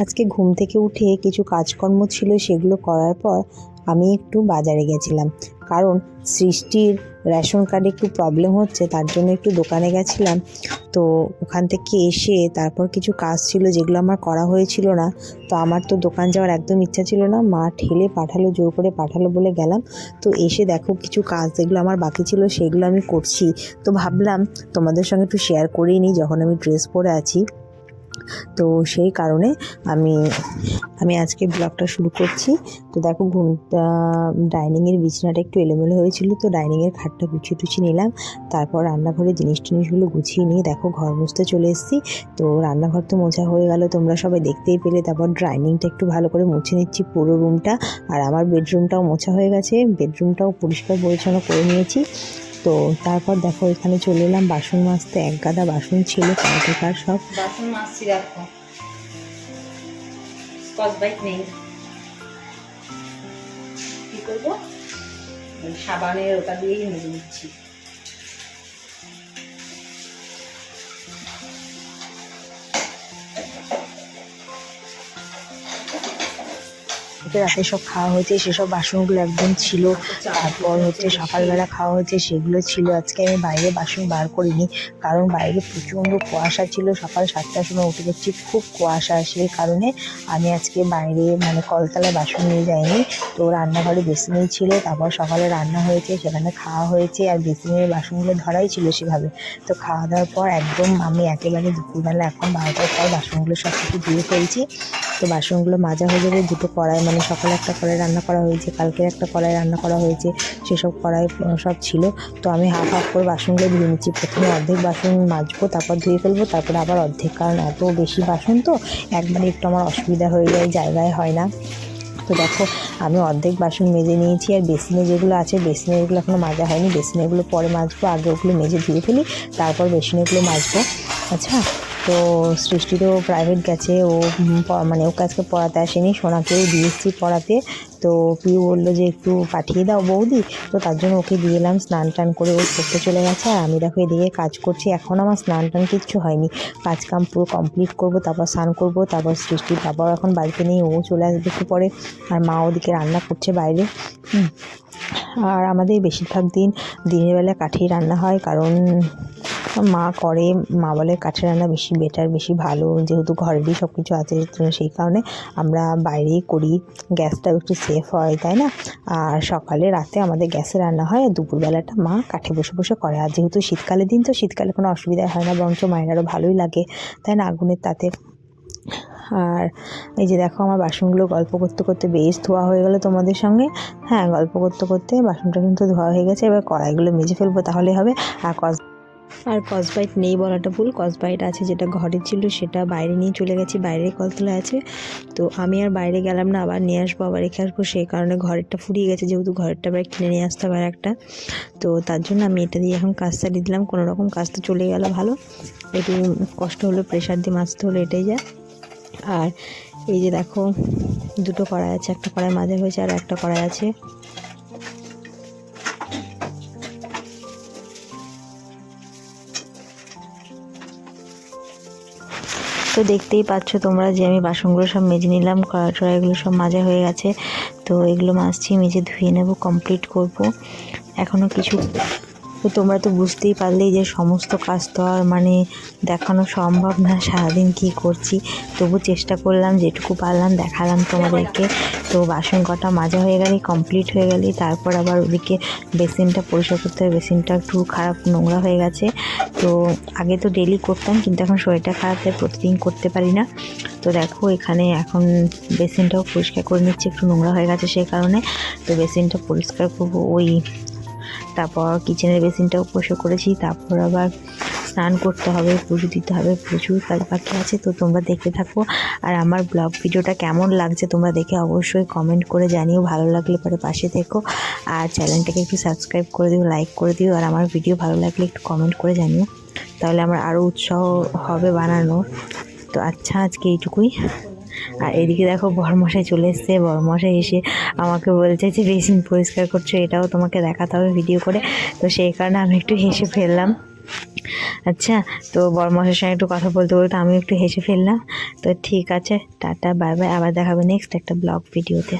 আজকে ঘুম থেকে উঠে কিছু কাজকর্ম ছিল সেগুলো করার পর আমি একটু বাজারে গেছিলাম। কারণ সৃষ্টির রেশন কার্ডে একটু প্রবলেম হচ্ছে, তার জন্য একটু দোকানে গেছিলাম। তো ওখান থেকে এসে তারপর কিছু কাজ ছিল যেগুলো আমার করা হয়েছিল না। তো আমার তো দোকান যাওয়ার একদম ইচ্ছা ছিল না। মা ঠেলে পাঠালো, জোর করে পাঠালো বলে গেলাম। তো এসে দেখো কিছু কাজ যেগুলো আমার বাকি ছিল সেগুলো আমি করছি। তো ভাবলাম তোমাদের সঙ্গে একটু শেয়ার করেই নিই, যখন আমি ড্রেস পরে আছি। তো সেই কারণে আমি আমি আজকে ব্লগটা শুরু করছি। তো দেখো ঘুমটা ডাইনিংয়ের বিছানাটা একটু এলোমেলো হয়েছিল, তো ডাইনিংয়ের খাটটা গুছিয়ে টুছিয়ে নিলাম। তারপর রান্নাঘরে জিনিস টিনিসগুলো গুছিয়ে নিয়ে দেখো ঘর মুছতে চলে এসেছি। তো রান্নাঘর তো মোছা হয়ে গেল, তোমরা সবাই দেখতেই পেলে। তারপর ডাইনিংটা একটু ভালো করে মুছে নিচ্ছি পুরো রুমটা আর আমার বেডরুমটাও মোছা হয়ে গেছে বেডরুমটাও পরিষ্কার পরিচ্ছন্ন করে নিয়েছি। তো তারপর দেখো, এখানে চলে এলাম, বাসন মাজতে। এক গাদা বাসন ছিল কার সব। বাসন মাজছি দেখো নেই। কি করব? সাবানের ওটা দিয়েই মেজে নিচ্ছি। কালকে রাতে সব খাওয়া হয়েছে, সেসব বাসনগুলো একদম ছিল। তারপর হচ্ছে সকালবেলা খাওয়া হয়েছে, সেগুলো ছিল। আজকে আমি বাইরে বাসন বার করিনি, কারণ বাইরে প্রচণ্ড কুয়াশা ছিল। সকাল সাতটার সময় উঠে দেখছি খুব কুয়াশা, সেই কারণে আমি আজকে বাইরে মানে কলতলায় বাসন নিয়ে যাইনি। তো রান্নাঘরে বেসিনেই ছিল, তারপর সকালে রান্না হয়েছে, সেখানে খাওয়া হয়েছে, আর বেসিনের বাসনগুলো ধরাই ছিল সেভাবে। তো খাওয়া দাওয়ার পর একদম আমি একেবারে দুপুরবেলা এখন বারোটার পর বাসনগুলো সব কিছু দিয়ে ফেলছি। তো বাসনগুলো মাজা হয়ে যাবে, দুটো কড়াই মানে সকালে একটা কড়াই রান্না করা হয়েছে, কালকে একটা কড়াই রান্না করা হয়েছে, সেসব কড়াই সব ছিল। তো আমি হাফ হাফ করে বাসনগুলো ধুয়ে নিচ্ছি। প্রথমে অর্ধেক বাসন মাজবো, তারপর ধুয়ে ফেলব, তারপরে আবার অর্ধেক। কারণ এত বেশি বাসন তো একবারে একটু আমার অসুবিধা হয়ে যায়, জায়গায় হয় না। তো দেখো, আমি অর্ধেক বাসন মেজে নিয়েছি, আর বেসিনে যেগুলো আছে, বেসিনেরগুলো এখনও মাজা হয়নি। বেসিনেরগুলো পরে মাজবো, আগে ওগুলো মেজে ধুয়ে ফেলি, তারপর বেসিনেগুলো মাজবো। আচ্ছা? তো সৃষ্টি তো প্রাইভেট গেছে, ও মানে ওকে আজকে পড়াতে আসেনি সোনাকেও দিয়ে এসেছি পড়াতে। তো পিউ বলল যে একটু পাঠিয়ে দাও বৌদি। তো তার জন্য ওকে দিয়ে এলাম, স্নান টান করে ও পড়তে চলে গেছে। আর আমি দেখো এদিকে কাজ করছি, এখন আমার স্নান টান কিচ্ছু হয়নি। কাজ কাম পুরো কমপ্লিট করব, তারপর স্নান করব, তারপর সৃষ্টির বাবাও এখন বাড়িতে নেই, ও চলে আসবে একটু পরে। আর মা ওদিকে রান্না করছে বাইরে। আর আমাদের বেশিরভাগ দিন, দিনের বেলা কাঠেই রান্না হয়, কারণ মা করে, মা বলে কাঠের রান্না বেশি বেটার বেশি ভালো। যেহেতু ঘরেরই সব কিছু আছে সেই কারণে আমরা বাইরেই করি। গ্যাসটাও একটু সেফ হয়, তাই না? আর সকালে, রাতে আমাদের গ্যাসে রান্না হয় দুপুরবেলাটা মা কাঠে বসে বসে করে। আর যেহেতু শীতকালের দিন, তো শীতকালে কোনো অসুবিধা হয় না, বরঞ্চ মায়ের আরও ভালোই লাগে, তাই না? আগুনের তাতে। আর এই যে দেখো, আমার বাসনগুলো গল্প করতে করতে বেশ ধোয়া হয়ে গেলো তোমাদের সঙ্গে। হ্যাঁ গল্প করতে করতে বাসনটা কিন্তু ধোয়া হয়ে গেছে, এবার কড়াইগুলো মেজে ফেলব তাহলে হবে। আর কস আর কসবাইট নেই বলাটা ভুল। কসবাইট আছে যেটা ঘরে ছিল, সেটা বাইরে নিয়ে চলে গেছি বাইরে কলতলায় আছে। তো আমি আর বাইরে গেলাম না, আবার নিয়ে আসব, আবার রেখে আসব, সেই কারণে ঘরেরটা ফুরিয়ে গেছে, যেহেতু ঘরেরটা আবার কিনে নিয়ে আসতে হবে একটা। তো তার জন্য আমি এটা দিয়ে এখন কাজ চালিয়ে দিলাম, কোনো রকম কাজ তো চলে গেল ভালো। একটু কষ্ট হলো প্রেশার দিয়ে মাছতে হলো, এটাই যা। আর এই যে দেখো, দুটো কড়াই আছে, একটা কড়াই মাঝে হয়েছে আর একটা কড়াই আছে। তো দেখতেই পাচ্ছ তোমরা যে আমি বাসনগুলো সব মেজে নিলাম, কড়া টড়াইগুলো সব মাজা হয়ে গেছে। তো এগুলো মাজছি, মেজে ধুয়ে নেব কমপ্লিট করব। এখনও কিছু তো তোমরা তো বুঝতেই পারলেই যে সমস্ত কাজ তো আর মানে দেখানো সম্ভব না, সারাদিন কি করছি। তবু চেষ্টা করলাম, যেটুকু পারলাম দেখালাম তোমাদেরকে। তো বাসন কটা মাজা হয়ে গেলেই কমপ্লিট হয়ে গেলেই তারপর আবার ওদিকে বেসিনটা পরিষ্কার করতে হবে। বেসিনটা একটু খারাপ নোংরা হয়ে গেছে। তো আগে তো ডেলি করতাম, কিন্তু এখন শরীরটা খারাপ, তাই প্রতিদিন করতে পারি না। তো দেখো, এখানে এখন বেসিনটাও পরিষ্কার করে নিচ্ছি, একটু নোংরা হয়ে গেছে সেই কারণে। তো বেসিনটা পরিষ্কার করব ওই তারপর কিচেনের বেসিনটাও পরিষ্কার করেছি, তারপর আবার স্নান করতে হবে, পুজো দিতে হবে, প্রচুর কাজ বাকি আছে, তো তোমরা দেখতে থাকো। আর আমার ব্লগ ভিডিওটা কেমন লাগছে তোমরা দেখে অবশ্যই কমেন্ট করে জানিও, ভালো লাগলে পরে পাশে থেকো। আর চ্যানেলটাকে একটু সাবস্ক্রাইব করে দিও লাইক করে দিও, আর আমার ভিডিও ভালো লাগলে একটু কমেন্ট করে জানিও। তাহলে আমার আরও উৎসাহ হবে বানানো। তো আচ্ছা আজকে এইটুকুই। আর এদিকে দেখো বরমশাই চলে এসছে। বরমশাই এসে আমাকে বলছে যে, বেসিন পরিষ্কার করছ, এটাও তোমাকে দেখাতে হবে ভিডিও করে। তো সেই কারণে আমি একটু হেসে ফেললাম। আচ্ছা তো বরমশের সঙ্গে একটু কথা বলতে বলতে আমি একটু হেসে ফেললাম। তো ঠিক আছে, টাটা, বাই বাই। আবার দেখাবে নেক্সট একটা ব্লগ ভিডিওতে